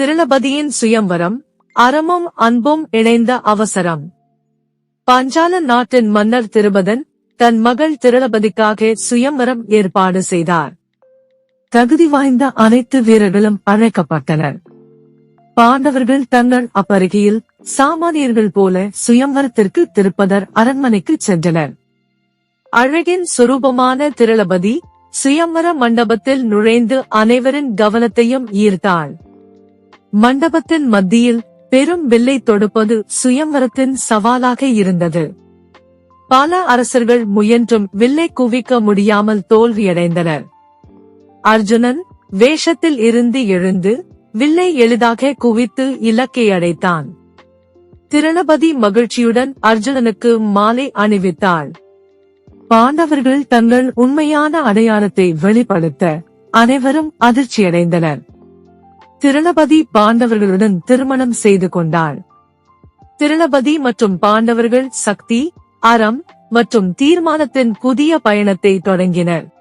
திருளபதியின் சுயம்வரம் அறமும் அன்பும் இணைந்த அவசரம். பாஞ்சால நாட்டின் மன்னர் திருபதன் தன் மகள் திருளபதிக்காக சுயம்வரம் ஏற்பாடு செய்தார். தகுதி வாய்ந்த அனைத்து வீரர்களும் அழைக்கப்பட்டனர். பாண்டவர்கள் தங்கள் அப்பருகையில் சாமானியர்கள் போல சுயம்வரத்திற்கு திருப்பதர் அரண்மனைக்கு சென்றனர். அழகின் சுரூபமான திருளபதி சுயம்வர மண்டபத்தில் நுழைந்து அனைவரின் கவனத்தையும் ஈர்த்தாள். மண்டபத்தின் மத்தியில் பெரும் வில்லை தொடுப்பது சுயம்வரத்தின் சவாலாக இருந்தது. பல அரசர்கள் முயன்றும் வில்லை குவிக்க முடியாமல் தோல்வியடைந்தனர். அர்ஜுனன் வேஷத்தில் இருந்து எழுந்து வில்லை எளிதாக குவித்து இலக்கை அடைத்தான். திருளபதி மகிழ்ச்சியுடன் அர்ஜுனனுக்கு மாலை அணிவித்தாள். பாண்டவர்கள் தங்கள் உண்மையான அடையாளத்தை வெளிப்படுத்த அனைவரும் அதிர்ச்சியடைந்தனர். திருளபதி பாண்டவர்களுடன் திருமணம் செய்து கொண்டாள். திருளபதி மற்றும் பாண்டவர்கள் சக்தி அறம் மற்றும் தீர்மானத்தின் புதிய பயணத்தை தொடங்கினர்.